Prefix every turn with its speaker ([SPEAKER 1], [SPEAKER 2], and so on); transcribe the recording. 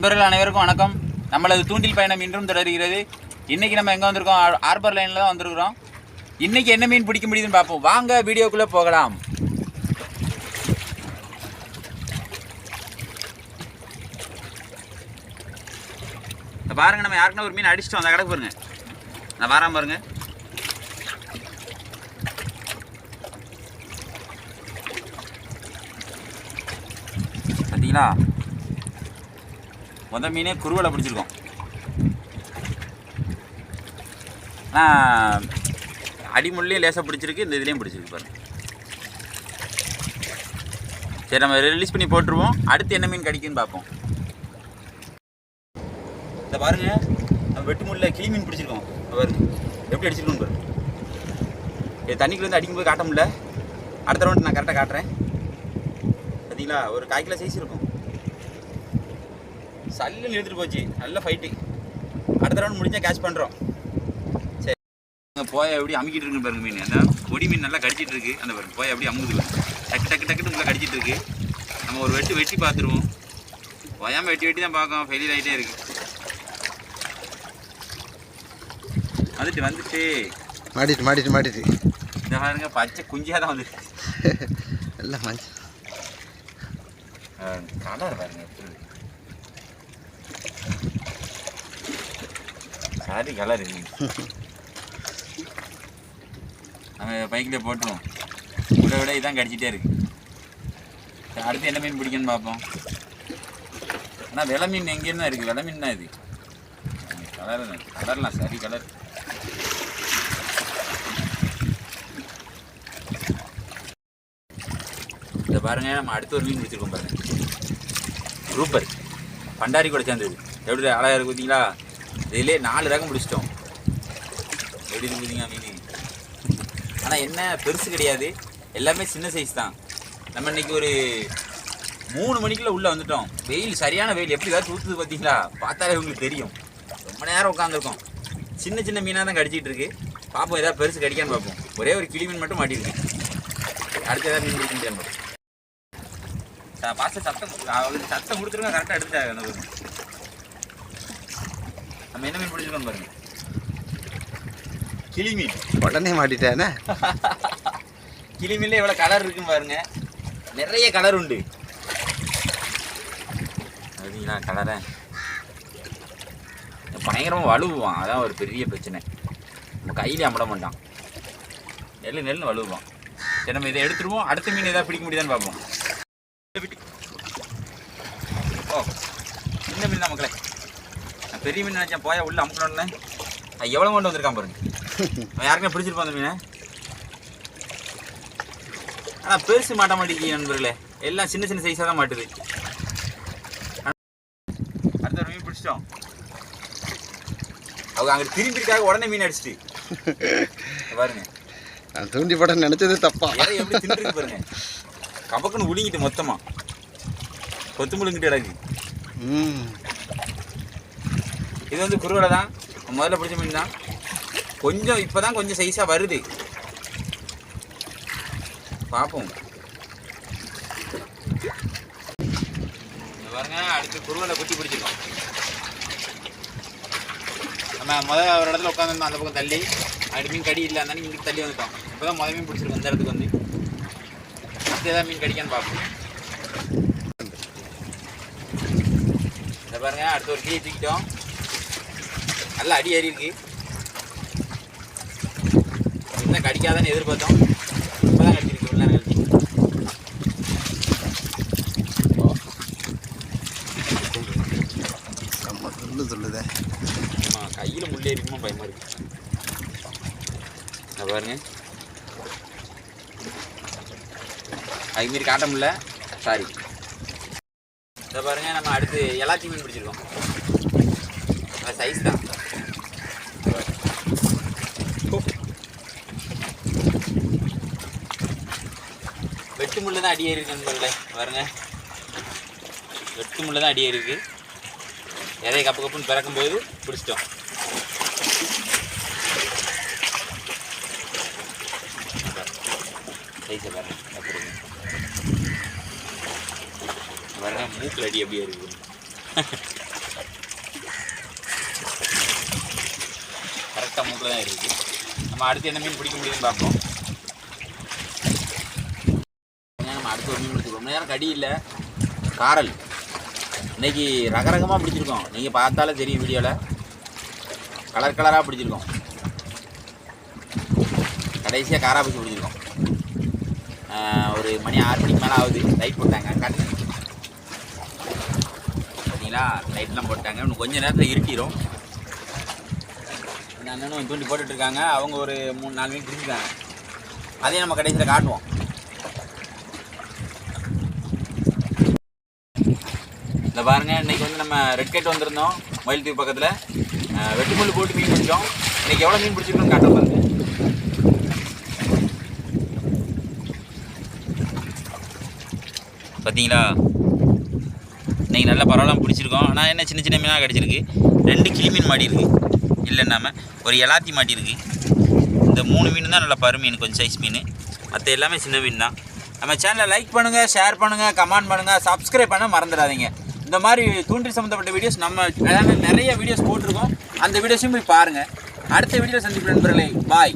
[SPEAKER 1] நண்பர்கள் அனைவருக்கும் வணக்கம். நம்மளது தூண்டில் பயணம் இன்றும் தொடர்கிறது. இன்றைக்கி நம்ம எங்கே வந்திருக்கோம்? ஆர்பர் லைனில் தான் வந்திருக்கிறோம். இன்றைக்கி என்ன மீன் பிடிக்க முடியுதுன்னு பார்ப்போம். வாங்க வீடியோக்குள்ளே போகலாம். இந்த பாருங்க நம்ம யாருக்குன்னா ஒரு மீன் அடிச்சுட்டு வந்த கிடக்கு பாருங்க. நான் வாராம பாருங்க. பார்த்தீங்களா? முத மீனே குருவலை பிடிச்சிருக்கோம். ஆனால் அடிமுள்ளையும் லேசாக பிடிச்சிருக்கு இந்த இதுலேயும் பிடிச்சிருக்கு பாருங்கள் சரி நம்ம ரிலீஸ் பண்ணி போட்டுருவோம். அடுத்து என்ன மீன் கிடைக்குன்னு பார்ப்போம். இந்த பாருங்க நம்ம வெட்டுமுள்ள கிளி மீன் பிடிச்சிருக்கோம். பாருங்க எப்படி அடிச்சிருக்கோம் பாருங்க. இது தண்ணிக்குள்ள இருந்து அடிக்கும்போது காட்ட முடியல. அடுத்த ரவுண்ட் நான் கரெக்டாக காட்டுறேன். பார்த்தீங்களா ஒரு கால் சைஸ் இருக்கும். சல்லுன்னு எடுத்துட்டு போச்சு. நல்ல ஃபைட்டு அடுத்த ரவுண்ட் முடிஞ்சா கேட்ச் பண்ணுறோம் சரி. போய எப்படி அமுக்கிட்டு இருக்கு பாருங்க மீன். அந்த கொடி மீன் நல்லா கடிச்சிட்டு இருக்கு. அந்த பாருங்க போய எப்படி அமுகுது பாருங்க. டக்கு டக்கு டக்குன்னு உள்ள கடிச்சிட்டு இருக்கு. நம்ம ஒரு வெட்டு வெட்டி பார்த்துருவோம். போயாமல் வெட்டி வெட்டி தான் பார்க்கோம் ஃபெயிலியர் ஆகிட்டே இருக்கு. வந்துட்டு வந்துட்டு.
[SPEAKER 2] மாட்டிட்டு மாட்டிட்டு மாட்டிட்டு.
[SPEAKER 1] இந்த பாருங்க பச்சை குஞ்சியாக தான் வந்துட்டு.
[SPEAKER 2] எல்லாம் மஞ்சள்
[SPEAKER 1] கலர் பாருங்க எப்படி சாரி கலர் நாங்கள் பைக்கில் போட்டுருவோம் விட விட இதான் கடிச்சிட்டே இருக்கு. அடுத்து என்ன மீன் பிடிக்குன்னு பார்ப்போம். ஆனால் வெலை மீன் எங்கேருந்து இருக்குது வெலை மீன் தான் இது? கலர் கலர்லாம் சரி கலர். இதை பாருங்க நம்ம அடுத்து ஒரு மீன் பிடிச்சிருக்கோம் பாருங்க. ரூப்பர் பண்டாரி கூட சேர்ந்தது. எப்படி அழகாக இருக்கு பார்த்தீங்களா? இதிலே நாலு ரகம் பிடிச்சிட்டோம். எப்படி இருக்குதுங்க மீன்? ஆனால் என்ன பெருசு கிடையாது. எல்லாமே சின்ன சைஸ் தான். நம்ம இன்னைக்கு ஒரு மூணு மணிக்குள்ளே உள்ளே வந்துட்டோம். வெயில் சரியான வெயில். எப்படி ஏதாவது தூத்துது பார்த்தீங்களா பார்த்தாலே உங்களுக்கு தெரியும். ரொம்ப நேரம் உட்காந்துருக்கோம் சின்ன சின்ன மீனாக தான் கடிச்சிட்டு இருக்கு. பார்ப்போம் ஏதாவது பெருசு கடிக்கான்னு பார்ப்போம். ஒரே ஒரு கிளி மீன் மட்டும் மாட்டிருக்கேன் அடுத்து ஏதாவது மீன் பிடிக்க முடியாது ச- பாச சத்தம் அவருக்கு சத்தம் கொடுத்துருங்க கரெக்டாக எடுத்து நம்ம என்ன மீன் பிடிச்சிருக்கோம் பாருங்க. கிளி மீன்.
[SPEAKER 2] உடனே மாட்டிட்டானே?
[SPEAKER 1] கிளி மீன்ல எவ்வளோ கலர் இருக்குன்னு பாருங்க. நிறைய கலர் உண்டு. அப்படிங்களா கலரை பயங்கரமாக வலுவான் அதான் ஒரு பெரிய பிரச்சனை. நம்ம கையிலே அம்பட மாட்டான். நெல் நெல்னு வலுவான் சரி நம்ம இதை எடுத்துருவோம். அடுத்த மீன் ஏதாவது பிடிக்க முடியுதான்னு பார்ப்போம். ஓ சின்ன மீன் தான் மக்களே. பெரிய மீன் நினச்சேன். போயா உள்ள அமுக்கணும்னு. எவ்வளோ கொண்டு வந்திருக்கான் பாருங்க. யாருக்குமே பிடிச்சிருப்பான் அந்த மீனை. ஆனால் பெருசு மாட்ட மாட்டேங்குது நண்பர்களே எல்லாம் சின்ன சின்ன சைஸாக தான் மாட்டுது. அடுத்த ஒரு மீன் பிடிச்சிட்டோம். அவங்க அங்கே திரும்பிருக்காக உடனே மீன் அடிச்சிட்டு. பாருங்க.
[SPEAKER 2] நான் தூண்டி போட நினைச்சது தப்பா?
[SPEAKER 1] எப்படி தின்றுருக்கு பாருங்க. கபக்குன்னு உழுங்கிட்டு மொத்தமா. கொத்து முழுங்கிட்டு கிடக்கு.
[SPEAKER 2] ம்.
[SPEAKER 1] இது வந்து குருவலை தான். முதல்ல பிடிச்ச மீன் தான். கொஞ்சம் இப்போ தான் கொஞ்சம் சைஸாக வருது. பார்ப்போம் பாருங்க அடுத்து குருவலை குட்டி பிடிச்சிருக்கோம். நம்ம முதல்ல ஒரு இடத்துல உட்காந்துருந்தோம் அந்த பக்கம் தள்ளி. அப்படி மீன் கடி இல்லை அந்த இங்கே தள்ளி வந்துட்டோம். இப்போ தான் முதல் மீன் பிடிச்சிருக்கோம் இந்த இடத்துக்கு வந்து. அடுத்து ஏதாவது மீன் கடிக்கான்னு பார்ப்போம் இந்த பாருங்க அடுத்து ஒரு கீழே தூக்கிட்டோம். நல்லா அடி ஏறி இருக்கு. இன்னும் கடிக்காதான்னு எதிர்பார்த்தோம். இப்போதான் கடிச்சிருக்கு நேரம் கழிச்சு.
[SPEAKER 2] நம்ம சொல்லு சொல்லுதே.
[SPEAKER 1] ஆமாம் கையில் முள்ளே இருக்குமா பயமாக இருக்கு. இங்க பாருங்க. அது மாரி காட்ட முடியல. சாரி இதை பாருங்க நம்ம அடுத்து எல்லாத்தையும் மீன் பிடிச்சிருக்கோம் சைஸ் தான். முள்ளு தான் அடியே இருக்குது நண்பர்களே பாருங்க. வெட்டு முள்ளு தான் அடியே இருக்குது எதைய கப்பு கப்புன்னு பிறக்கும் பிறக்கும்போது பிடிச்சிட்டோம். சைஸை பாருங்க மூக்கில் அடி அப்படியே இருக்குது கரெக்டாக மூக்கில் தான் இருக்குது நம்ம அடுத்து என்ன மீன் பிடிக்க முடியுதுன்னு பார்ப்போம். நம்ம ரொம்ப நேரம் கடி இல்லை. காரல் இன்னைக்கு ரகரகமாக பிடிச்சிருக்கோம். நீங்கள் பார்த்தாலே தெரியும் வீடியோவில் கலர் கலராக பிடிச்சிருக்கோம். கடைசியாக காரா பிடிச்சி பிடிச்சிருக்கோம். ஒரு மணி ஆறு மணிக்கு மேலே ஆகுது. லைட் போட்டாங்க. காட்டு பார்த்தீங்களா லைட்லாம் போட்டாங்க. இன்னும் கொஞ்ச நேரத்தில் இருட்டிடும் அண்ணனும் தூண்டி போட்டுட்ருக்காங்க அவங்க ஒரு மூணு நாலு மணிக்கு பிடிச்சிருக்காங்க அதையும் நம்ம கடைசியில் காட்டுவோம். இந்த பாருங்க இன்னைக்கு வந்து நம்ம ரெட் கேட் வந்திருந்தோம் மயில் தீவு பக்கத்தில். வெட்டுமுள் போட்டு மீன் பிடிச்சோம். இன்னைக்கு எவ்வளோ மீன் பிடிச்சிருக்கோம்னு காட்ட பாருங்க. பார்த்தீங்களா இன்னைக்கு நல்லா பரவலாக பிடிச்சிருக்கோம். ஆனால் என்ன சின்ன சின்ன மீனாக கிடச்சிருக்கு. ரெண்டு கிளி மீன் மாடி இருக்கு. இல்லைன்னாம ஒரு எலாத்தி மாட்டி இருக்கு. இந்த மூணு மீன் தான் நல்லா பரு மீன் கொஞ்சம் சைஸ் மீன். மற்ற எல்லாமே சின்ன மீன் தான். நம்ம சேனலை லைக் பண்ணுங்கள் ஷேர் பண்ணுங்கள் கமெண்ட் பண்ணுங்கள் சப்ஸ்கிரைப் பண்ண மறந்துடாதீங்க. இந்த மாதிரி தூண்டில் சம்மந்தப்பட்ட வீடியோஸ் நம்ம அதாவது நிறைய வீடியோஸ் போட்டிருக்கோம். அந்த வீடியோஸையும் போய் பாருங்கள் அடுத்த வீடியோ சந்திப்பு நண்பர்களே. பாய்